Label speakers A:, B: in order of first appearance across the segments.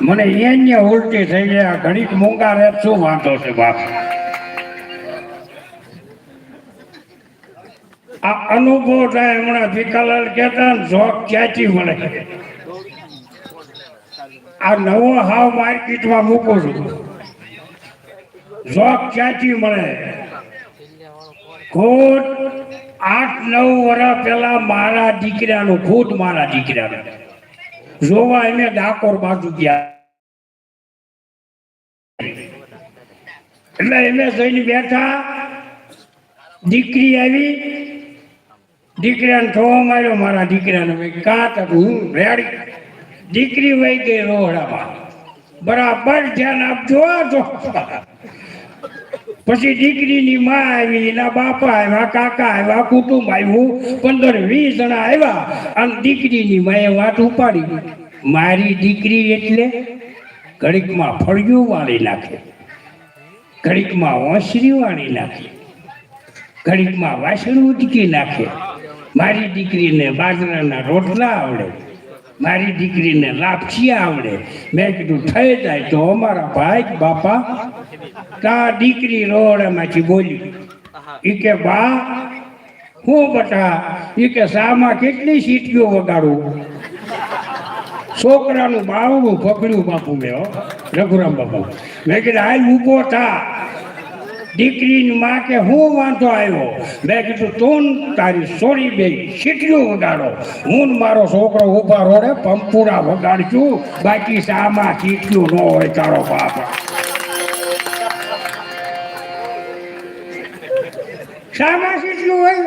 A: મને એને ઉલટી થઈ ગયા ઘડીક મૂંગા રહે શું વાંધો છે, બાપ? આ અનુભવ થાય હમણાં ભીખાલાલ કહેતા જોક ક્યાંથી મળે? આ નવો હાવ માર્કેટમાં મૂકું છું. જોક ક્યાંથી મળે? ખુદ આઠ નવ વર્ષ પહેલા મારા દીકરાનું, ખુદ મારા દીકરાનું. જોવા એને ડાકોર બાજુ ગયા. એટલે એને જઈને બેઠા, દીકરી આવી. દીકરાને થવા માર્યો, મારા દીકરાને કાં તો હું રેડી? દીકરી વહી ગઈ રોહડામાં. બરાબર, ધ્યાન આપજો તો પછી દીકરીની માં આવી, એના બાપા આવ્યા, કાકા આવ્યા, કુટુંબ આવ્યું, પંદર, વીસ જણા આવ્યા અને દીકરીની માએ વાત ઉપાડી મારી દીકરી એટલે ઘડીકમાં ફળિયું વાળી નાખે, ઘડીકમાં ઓસરી વાળી નાખે, ઘડીકમાં વાસણ ઉટકી નાખે. મારી દીકરીને બાજરાના રોટલા આવડે. મારી દીકરીને લાપસી આવડે. મેં કીધું, થઈ જાય તો અમારા ભાઈ બાપા, તા દીકરી રોડામાંથી બોલી ઈ કે, બા, હું બટા, ઈ કે, શામાં કેટલી સીટીઓ વગાડું? છોકરાનું બાવડું પકડ્યું બાપુ મેં રઘુરામ બાપુ. મેં કીધું, હાલ ઊભો થા. દીકરીની માં કે હું વાંધો આવ્યો? મેં કીધું, તું તારી સોરી બે સીટલું વગાડો. હું મારો છોકરો ઊભા રોડે પંપુરા વગાડશું. બાકી શામાં સીટલું ન હોય તારો બાપ. શામાં સીટલું હોય?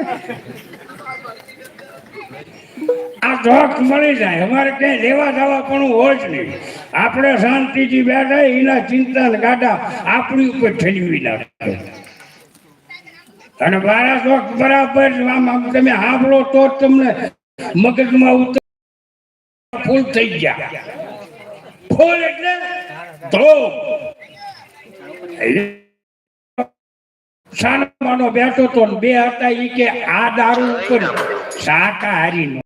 A: આ જોક મળી જાય. અમારે ક્યાંય લેવા જવા પણ હોય જ નહીં. આપણે શાંતિથી બેઠા, એના ચિંતા ને ગાડા આપણી ઉપર ઠેલવી નાખે. અને મારા વખત બરાબર તમે સાંભળો તો તમને મગજમાં ઉતર ફૂલ થઈ ગયા. ફૂલ એટલે ધ્રોમ સાનમાનો બેઠો તો બે હતા એ કે આ દારૂ ઉપર શાકાહારી નો.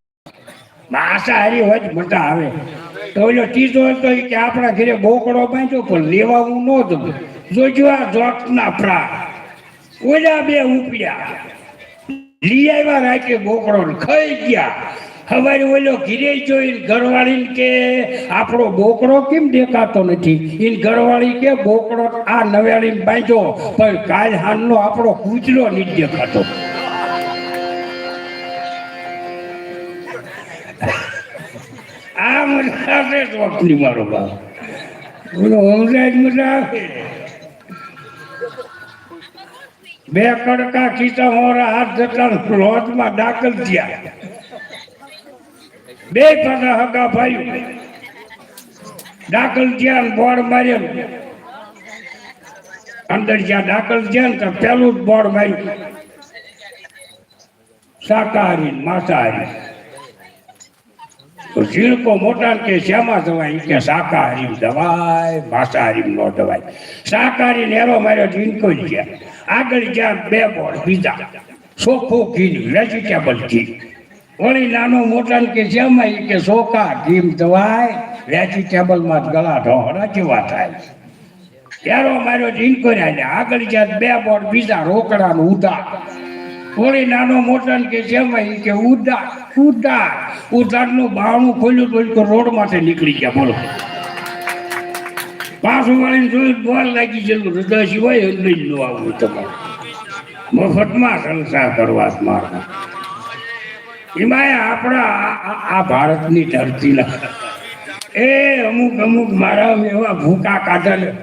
A: માંસાહારી હોય જ મજા આવે. તો ઓલો ત્રીજો હતો કે આપણા ઘરે બોકડો બાંધ્યો, પણ લેવા હું ન દઉં જોજો આ જોકના પ્રા ઓલા બે ઉપડ્યા. લઈ આવ્યા રાખે બોકડો ખાઈ ગયા. હવારે ઓલો ઘીરે જોઈને ઘરવાળીને કે, આપણો બોકડો કેમ દેખાતો નથી? ઈન ઘરવાળી કે, બોકડો આ નવેડીને બાંધ્યો, પણ કાલ હાલનો આપણો કૂચલો નથી દેખાતો. આ મજા આવે ચોકની મારો બાપ બોલો સમજાય જ મજા આવે બે કડકા ખીચા મોરા હાથ જતા લોજમાં દાખલ થયા. બે પાછા હગા ભાઈ દાખલ થયા ને બોર્ડ માર્યો. અંદર જ્યાં દાખલ થયા ને તો પેલું જ બોર્ડ માર્યું. શાકાહારી ને માંસાહારી તો ઝીણકો મોટા કે શ્યામા દવાય કે શાકાહારી દવાય માંસાહારી નો દવાય શાકાહારી નેરો માર્યો ઝીણકો ગયા આગળ ગયા બે બોર્ડ બીજા. ચોખ્ખું ઘી વેજીટેબલ ઘી. વળી નાનો મોટા કે જેમાં કે ચોખા ઘી દવાય વેજીટેબલમાં ગળા ઢોરા જેવા થાય. એરો માર્યો ઝીણકો આગળ જ્યાં બે બોર્ડ બીજા રોકડાનું ઉધા થોડી નાનો મોટા કે જેમાં કે ઉદાર ઉદાર ઉદારનું બાવણું ખોલ્યું તો તો રોડમાંથી નીકળી ગયા, બોલો. પાછું વાળીને જોયું દ્વાર લાગી ગયેલું હૃદય સિવાય લઈ લો આવું તમારે. મફતમાં સંસાર કરવા મારા. એમાં આપણા આ- ભારતની ધરતીના. એ અમુક અમુક મારા એવા ભૂકા કાઢેલ.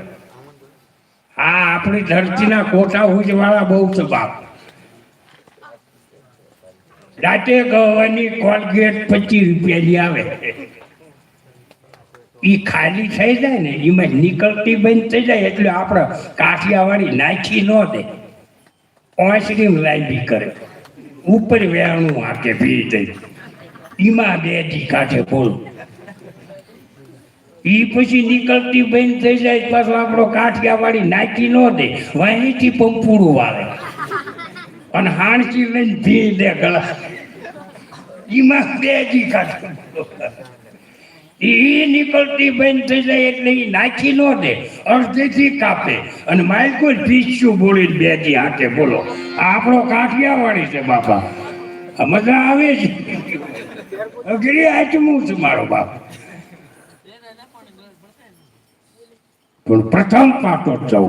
A: આ આપણી ધરતીના કોઠા વાળા બહુ છે બાપ. રાતે ગવાની કોલગેટ પચીસ રૂપિયાની આવે. એ ખાલી થઈ જાય ને, એમાં નીકળતી બંધ થઈ જાય, એટલે આપણે કાઠિયાવાડી નાખી ન દે. ઓસરી લાઈબી કરે. ઉપર વેણું હાકે પી દઈ એમાં બે કાઠે બોલ ઈ પછી નીકળતી બંધ થઈ જાય પાછો આપણો કાઠિયાવાડી નાખી ન દે. વહીથી પંપુડું આવે અને હાણચી લઈને ભી દે ગળા એમાં બે જી કાઢો ઈ નીકળતી બંધ થઈ જાય એટલે એ નાખી ન દે, અડધેથી કાપે. અને માયકો પીસ્યું બોલી બે જી હાથે બોલો. આ આપણો કાઠિયાવાડી છે બાપા. મજા આવે છે. અઘરી આટમું છું મારો બાપ. પણ પ્રથમ પાટો ચૌ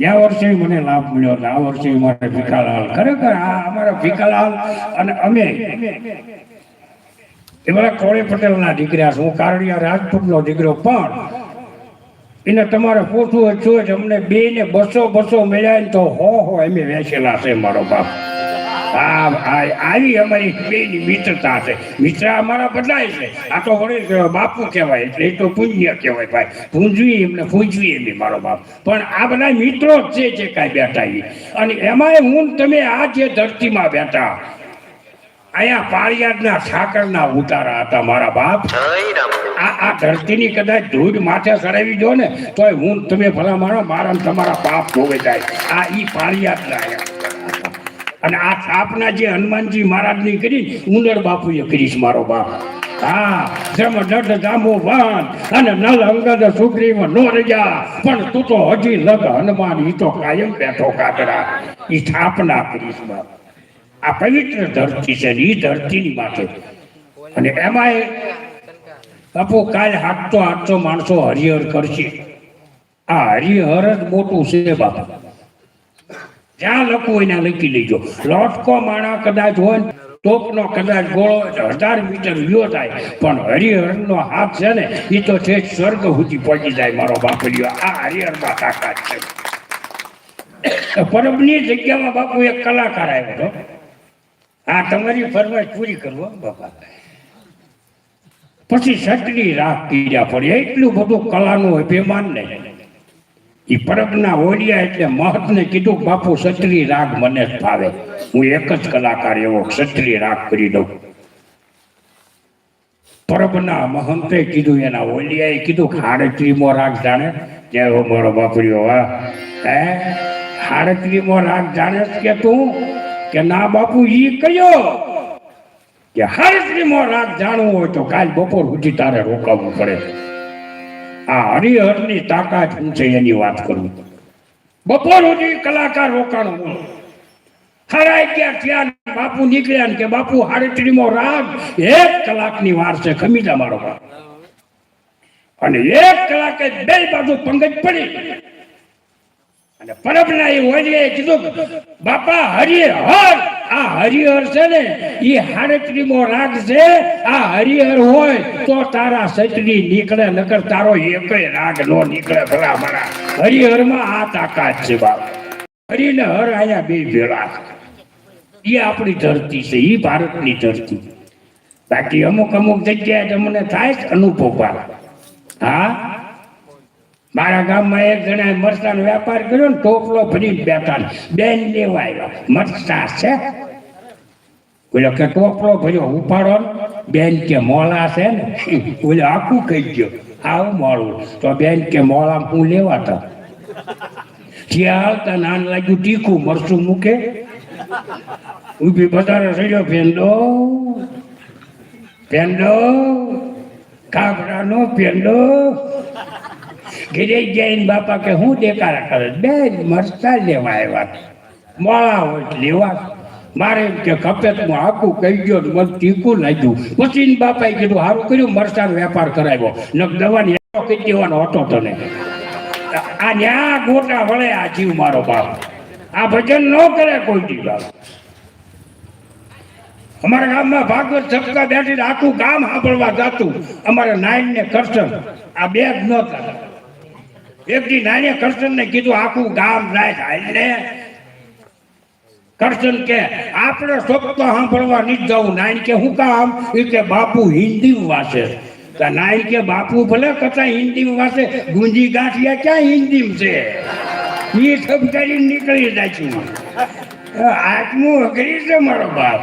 A: ગયા વર્ષે મને લાભ મળ્યો અને આ વર્ષે મારે ભીખાલાલ ખરેખર આ અમારા ભીખાલાલ અને અમે એ બધા કોળી પટેલના દીકરા છું કારડિયા રાજપૂતનો દીકરો, પણ એને તમારે પૂછવું જ છું અમને બે ને બસો બસો મળ્યા તો હો હો, એમ વેચેલા છે મારો બાપ. આવી અમારી બેની મિત્રતા છે. મિત્ર અમારા બદલાય છે. આ તો કહેવાય, બાપુ કહેવાય એટલે એ તો પૂજ્ય કહેવાય ભાઈ. પૂંજવી એમને પૂંજવી એમ મારો બાપ. પણ આ બધા મિત્રો જ છે જે કાંઈ બેઠા એ અને એમાંય હું તમે આ જે ધરતીમાં બેઠા અહીંયા પાળિયાદના ઠાકરના ઉતારા હતા મારા બાપ. આ આ ધરતીની કદાચ ધૂળ માથે ચડાવી દો ને તોય હું તમે ભલા મારો મારા તમારા પાપ ધોવે જાય. આ ઈ પાળિયાદના આયા. અને આ સ્થાપના જે હનુમાનજી મહારાજની કરી, ઉંદર બાપુએ કરીશ મારો બાપ. હા જેમ દઢ જામો વાન અને નલ અંગદ સુગ્રીવ નો રજા. પણ તું તો હજી લગ હનુમાન, ઈ તો કાયમ બેઠો કાકરા ઈ સ્થાપના કરીશ બાપ. આ પવિત્ર ધરતી છે ઈ ધરતીની માથે અને એમાંય બાપુ કાલ હાથતો હાથતો માણસો હરિહર કરશે. આ હરિહર જ મોટું છે બાપા. જ્યાં લખવું હોય ત્યાં લખી લેજો. લોટકો માણા કદાચ હોય તોપનો કદાચ ગોળો હજાર મીટર વ્યો થાય. પણ હરિહરનો હાથ છે ને એ તો છે સ્વર્ગ સુધી પહોંચી જાય મારો બાપરીઓ. આ હરિહરમાં તાકાત છે. પરબની જગ્યામાં બાપુ એક કલાકાર આવ્યો હતો. આ તમારી ફરમાઈશ પૂરી કરવો બાપા. પછી સટની રાખ પીડ્યા પડે એટલું બધું કલાનું અભિમાન ને ઈ પરબના ઓડિયા એટલે મહતને કીધું બાપુ સત્રી રાગ મને જ ભાવે હું એક જ કલાકાર એવો ક્ષત્રિય રાગ કરી દઉં. પરબના મહંતે કીધું, એના ઓલિયાએ કીધું હાડત્રીમો રાગ જાણે. કે, હો, મારો બાપરીઓ વાહ હે? હાડત્રીમો રાગ જાણે કે તું? કે, ના, બાપુ, ઈ કયો. કે, હાડત્રીમો રાગ જાણવું હોય તો કાલ બપોર સુધી તારે રોકાવવું પડે. આ હરિહરની તાકાત શું છે એની વાત કરું. બપોર સુધી કલાકાર રોકાણો હારા અગિયાર થયા બાપુ નીકળ્યા ને કે બાપુ, હાડત્રીમો રાગ એક કલાકની વાર છે ખમીજા મારો બાપ. અને એક કલાકે બે બાજુ પંગજ પડી. અને પરબના એ વડીએ કીધું બાપા બાપા, હરિહર આ હરિહર છે ને એ હાડત્રીમો રાગ છે, આ હરિહર હોય તો તારા સચડી નીકળે, નકર તારો એકય રાગ નો નીકળે ભલા મારા. હરિહરમાં આ તાકાત છે બાપ. હરિને હર આયા બે ભેળા. એ આપણી ધરતી છે એ ભારતની ધરતી. બાકી અમુક અમુક જગ્યાએ તમને થાય જ અનુભવ હા? મારા ગામમાં એક જણાએ મરચાનો વેપાર કર્યો ને ટોપલો ભરીને બેઠા બેન લેવા આવ્યા. મરચા છે? બોલો કે ટોપલો ભર્યો, ઉપાડો ને. બેન કે મોલા છે ને. બોલે આખું કહી ગયો. આવું મોડું. તો બેન કે મોલા હું લેવા તા? ત્યાં હાલતા નાન લાગ્યું તીખું મરચું મૂકે. ઊભી બજારે સડ્યો ફેંડો પેંડો કાબરાનો પેંડો ઘરે જઈને બાપા કે હું દેકારા કરે? બે મરતા લેવા આવ્યા મોળા હોય લેવા મારે કે હું આખું કહી ગયો મને ટીકું લાગ્યું. પછી બાપાએ કીધું સારું કર્યું, મરચાનો વેપાર કરાવ્યો. ન દવાની કહી દેવાનો હતો તને. આ ન્યા ગોટા વળે આ જીવ મારો બાપ. આ ભજન ન કરે કોઈ દી અમારા ગામમાં ભાગવત સપ્તાહ બેઠી આખું ગામ સાંભળવા જાતું. અમારે નાઈન ને કરશન. આ બે જ નહોતા એક નાને નાઈને કરશન ને કીધું, આખું ગામ જાય એટલે કરશન કે આપણે સપ્તાહ સાંભળવા નહીં જવું નાઈન કે, હું કામ? એ કે, બાપુ હિન્દી વાંચે. તો નાઈન કે, બાપુ ભલે કથા હિન્દી વાંચે, ગુંજી ગાંઠિયા ક્યાં હિન્દી છે? એ સબ કરી નીકળી જાય છું આત્મું અઘરી છે મારો બાપ.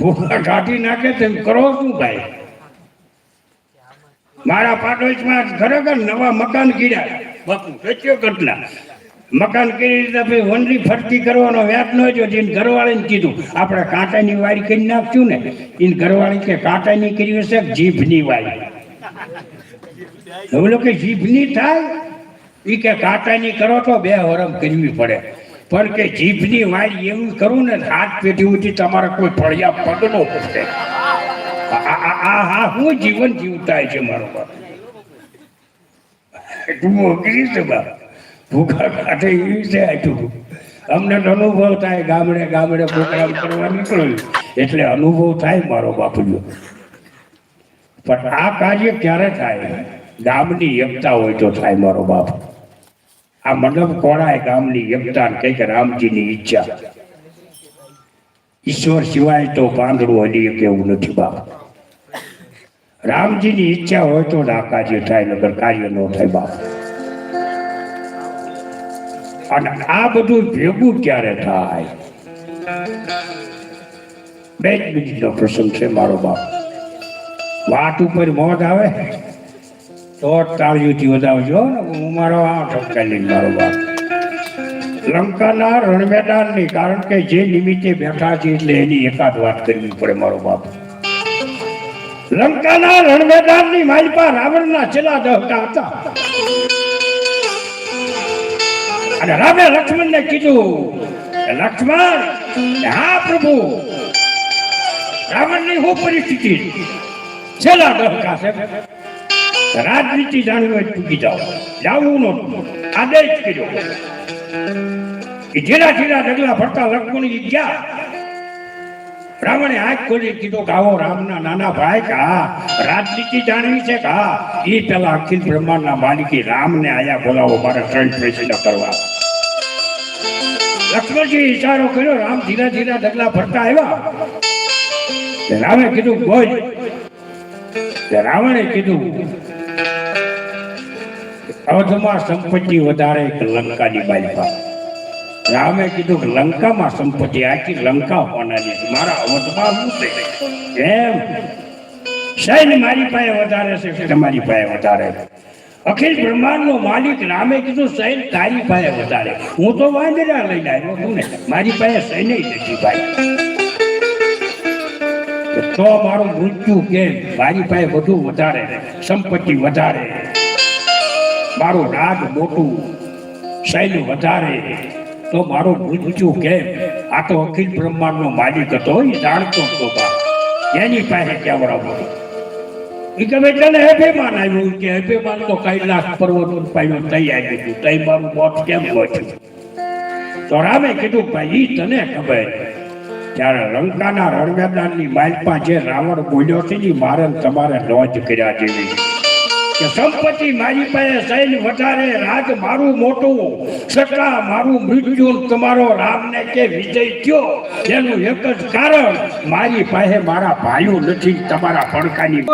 A: ભૂખા કાઢી નાખે તેમ કરો શું ભાઈ? મારા પાડોશમાં ખરેખર નવા મકાન ગીર્યા બાપુ સચ્યો ઘટના મકાન કેવી રીતે ભાઈ વનરી ફરતી કરવાનો વ્યાપ ન જો એને ઘરવાળીને કીધું. આપણે કાંટાની વારી કરી નાખશું ને એને ઘરવાળી કે કાંટાની કરી હશે કે જીભની વારી? હવે લોકો જીભની થાય એ કે કાંટાની કરો તો બે હરમ કરવી પડે. પણ કે જીભની વારી એવું કરું ને, હાથ પેઢી ઉઠી તમારે કોઈ ફળિયા પગ નો આ હા, હું જીવન જીવતા છે મારો બાપ. તું મોકલી છે બાપ? ભૂખા કાઢે એવી છે આટલું અમને અનુભવ થાય, ગામડે ગામડે પ્રોગ્રામ કરવા નીકળ્યું. એટલે અનુભવ થાય મારો બાપુજો પણ આ કાર્ય ક્યારે થાય? ગામની એકતા હોય તો થાય મારો બાપ. આ મંડપ કોણાય ગામની એકતા કંઈક રામજીની ઈચ્છા. ઈશ્વર સિવાય તો પાંદડું હલી શકે એવું નથી બાપ. રામજીની ઈચ્છા હોય તો આ કાર્ય થાય નગર કાર્ય ન થાય બાપ. અને આ બધું ભેગું ક્યારે થાય? બે જ મિનિટનો પ્રસંગ છે મારો બાપ. વાત ઉપર મોત આવે, તો તાળીઓથી વધાવજો હું મારો આ ઠપકાલી મારો બાપ. લંકાના રણમેદાનની, કારણ કે જે નિમિત્તે બેઠા છે એટલે એની એકાદ વાત કરવી પડે મારો બાપ. લંકાના રણમેદાનની માલપા રાવણના છેલ્લા દહકા હતા. અને રામે લક્ષ્મણને કીધું, લક્ષ્મણ, હા પ્રભુ રાવણની શું પરિસ્થિતિ છેલ્લા દહકા છે. રાજનીતિ જાણવી હોય ચૂકી જાઓ. જાવું નહોતું આદેશ કર્યો. જેના જેના ડગલા ફરતા લક્ષ્મણ ગયા. રાવણે આંખ ખોલી કીધું કે આવો રામના નાના ભાઈ કે હા રાજનીતિ જાણવી છે કે? હા એ પેલા અખિલ બ્રહ્માંડના માલિકી રામને આયા બોલાવો, મારે ત્રણ પ્રશ્ન કરવા. લક્ષ્મણજી ઇશારો કર્યો, રામ ધીરા ધીરા ડગલા ભરતા આવ્યા. રામે કીધું, બોલ. રાવણે કીધું અવધમાં સંપત્તિ વધારે લંકાની બાજુ રામે કીધું કે લંકામાં સંપત્તિ આખી લંકા હોનારી છે. મારા અવધમાં શું છે? એમ. સૈન્ય મારી પાસે વધારે છે? કે તમારી પાસે વધારે અખિલ બ્રહ્માંડનો માલિક રામે કીધું સૈન તારી પાસે વધારે હું તો વાંદરા લઈને આવ્યો છું ને. મારી પાસે સૈન નથી ભાઈ? તો મારું મૃત્યુ કેમ? મારી પાસે બધું વધારે સંપત્તિ વધારે મારું રાજ મોટું શૈલ વધારે તો મારું મૃત્યુ કેમ? આ તો અખિલ બ્રહ્માંડનો માલિક હતો, એ જાણતો હતો એની પાસે કેવડાવો? એ ભાઈ તને અભિમાન આવ્યું, કે અભિમાન તો કૈલાસ પર્વત પાડ્યો તઈ આવી ગયું મારું મોત કેમ ગોઠ્યું તો રામે કીધું, ભાઈ તને ખબર ત્યારે લંકાના રણમેદાનની માલપા જે રાવણ બોલ્યો છે ને મારે તમારે નોંધ કર્યા જેવી કે સંપત્તિ મારી પાસે સૈન વધારે રાજ મારું મોટું સટા મારું મૃત્યુ તમારો રામને કે વિજય થયો, એનું એક જ કારણ, મારી પાસે મારા ભાઈઓ નથી, તમારા પડકાની